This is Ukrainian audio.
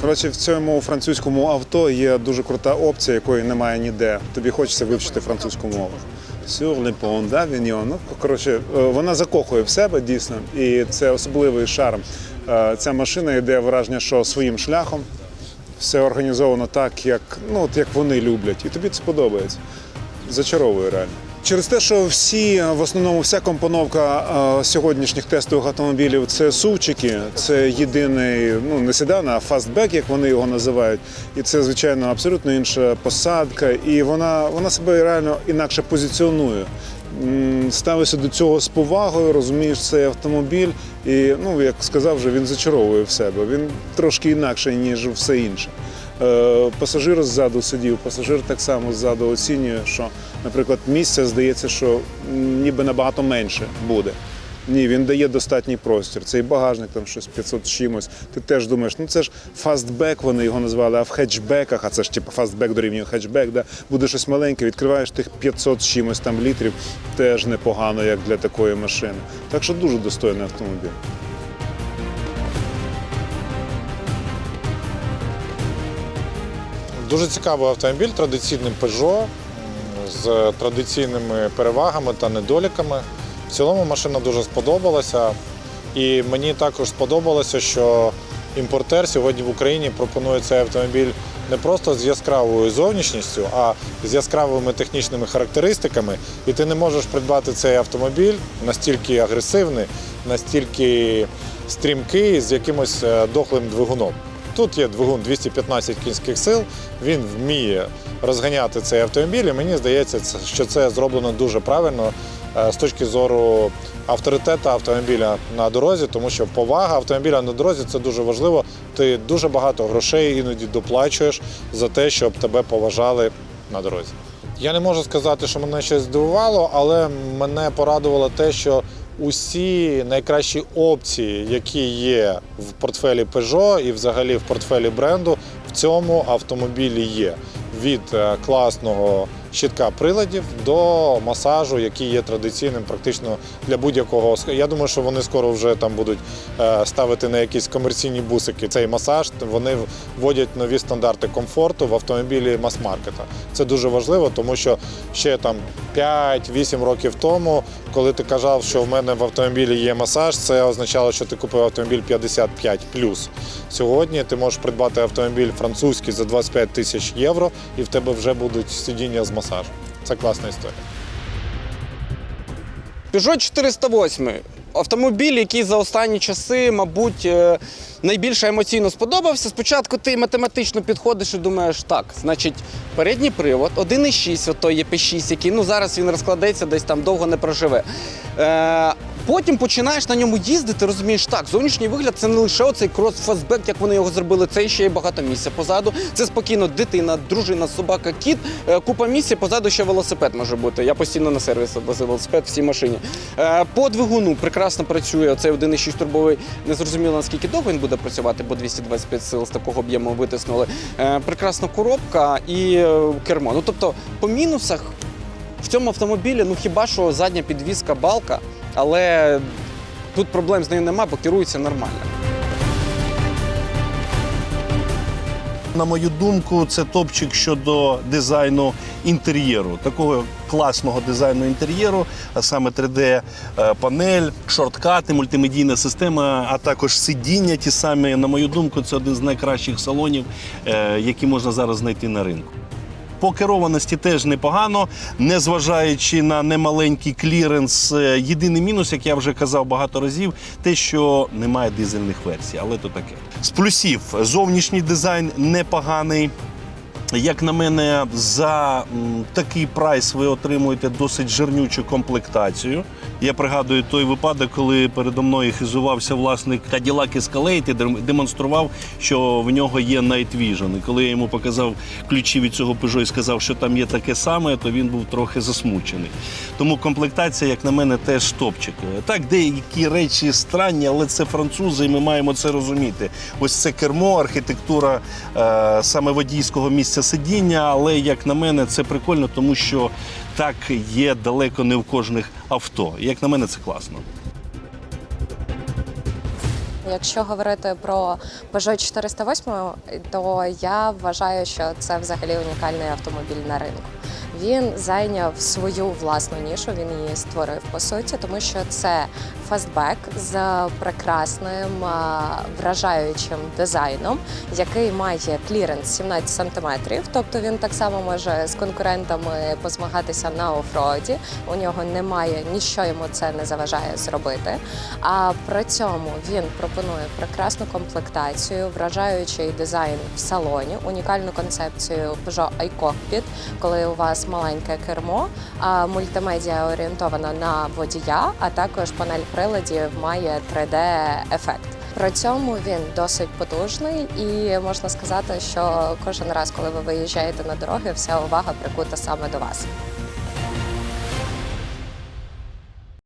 Коротше, в цьому французькому авто є дуже крута опція, якої немає ніде. Тобі хочеться вивчити французьку мову. Sur le pont d'Avignon. Ну, коротше, е, вона закохує в себе дійсно, і це особливий шарм. Е, Ця машина йде враження, що своїм шляхом. Все організовано так, як, ну, от як вони люблять. І тобі це подобається. Зачаровує реально. Через те, що всі, в основному, вся компоновка е, сьогоднішніх тестових автомобілів це сувчики, це єдиний, ну не седан, а фастбек, як вони його називають. І це, звичайно, абсолютно інша посадка, і вона, вона себе реально інакше позиціонує. М, Ставишся до цього з повагою, розумієш цей автомобіль, і ну як сказав, вже він зачаровує в себе. Він трошки інакший, ніж все інше. Е, Пасажир ззаду сидів, пасажир так само ззаду оцінює, що, наприклад, місця здається, що ніби набагато менше буде. Ні, він дає достатній простір. Цей багажник там щось 500 чимось. Ти теж думаєш, ну це ж фастбек, вони його назвали, а в хетчбеках, а це ж типу фастбек дорівнює хетчбек, да? буде щось маленьке, відкриваєш тих 500 чимось там літрів, теж непогано, як для такої машини. Так що дуже достойний автомобіль. Дуже цікавий автомобіль, традиційний Peugeot з традиційними перевагами та недоліками. В цілому машина дуже сподобалася. І мені також сподобалося, що імпортер сьогодні в Україні пропонує цей автомобіль не просто з яскравою зовнішністю, а з яскравими технічними характеристиками. І ти не можеш придбати цей автомобіль настільки агресивний, настільки стрімкий з якимось е, дохлим двигуном. Тут є двигун 215 кінських сил, він вміє розганяти цей автомобіль, і мені здається, що це зроблено дуже правильно е, з точки зору авторитету автомобіля на дорозі, тому що повага автомобіля на дорозі це дуже важливо. Ти дуже багато грошей іноді доплачуєш за те, щоб тебе поважали на дорозі. Я не можу сказати, що мене щось здивувало, але мене порадувало те, що усі найкращі опції, які є в портфелі Peugeot і взагалі в портфелі бренду, в цьому автомобілі є. Від е, класного щитка приладів до масажу, який є традиційним практично для будь-якого. Я думаю, що вони скоро вже там будуть е, ставити на якісь комерційні бусики цей масаж. Вони вводять нові стандарти комфорту в автомобілі мас-маркета. Це дуже важливо, тому що ще там 5-8 років тому, коли ти казав, що в мене в автомобілі є масаж, це означало, що ти купив автомобіль 55 Сьогодні ти можеш придбати автомобіль французький за 25 тисяч євро, і в тебе вже будуть сидіння з масажем. Це класна історія. Peugeot 408 автомобіль, який за останні часи, мабуть, е, найбільше емоційно сподобався. Спочатку ти математично підходиш і думаєш, так, значить, передній привод, 1,6, ото є P6, який ну, зараз він розкладеться, десь там довго не проживе. Потім починаєш на ньому їздити, розумієш, так, зовнішній вигляд це не лише оцей крос-фастбек, як вони його зробили, це ще й багато місця позаду. Це спокійно дитина, дружина, собака, кіт, е, купа місця, позаду ще велосипед може бути. Я постійно на сервіс возив велосипед в машині. Е, По двигуну прекрасно працює цей 1,6 турбовий. Не зрозуміло, наскільки довго він буде працювати, бо 225 сил з такого об'єму витиснули. Е, Прекрасна коробка і кермо. Ну тобто, по мінусах в цьому автомобілі, ну хіба що задня підвізка балка, але тут проблем з нею нема, бо керується нормально. На мою думку, це топчик щодо дизайну інтер'єру, такого класного дизайну інтер'єру, а саме 3D-панель, шорткати, мультимедійна система, а також сидіння. Ті самі, на мою думку, це один з найкращих салонів, е, які можна зараз знайти на ринку. По керованості теж непогано, незважаючи на немаленький кліренс. Е, Єдиний мінус, як я вже казав багато разів, те, що немає дизельних версій, але то таке. З плюсів зовнішній дизайн непоганий. Як на мене, за такий прайс ви отримуєте досить жирнючу комплектацію. Я пригадую той випадок, коли передо мною хизувався власник Cadillac Escalade і демонстрував, що в нього є Night Vision. І коли я йому показав ключі від цього Peugeot і сказав, що там є таке саме, то він був трохи засмучений. Тому комплектація, як на мене, теж топчик. Так, деякі речі странні, але це французи, і ми маємо це розуміти. Ось це кермо, архітектура е, саме водійського місця сидіння. Але як на мене, це прикольно, тому що так є далеко не в кожних авто. Як на мене, це класно. Якщо говорити про Peugeot 408, то я вважаю, що це взагалі унікальний автомобіль на ринку. Він зайняв свою власну нішу, він її створив по суті, тому що це фастбек з прекрасним вражаючим дизайном, який має кліренс 17 см, тобто він так само може з конкурентами позмагатися на офроді. У нього немає нічого йому це не заважає зробити. А при цьому він пропонує прекрасну комплектацію, вражаючий дизайн в салоні, унікальну концепцію Peugeot iCockpit, коли у вас маленьке кермо, мультимедіа орієнтована на водія, а також панель приладів має 3D-ефект. При цьому він досить потужний, і можна сказати, що кожен раз, коли ви виїжджаєте на дороги, вся увага прикута саме до вас.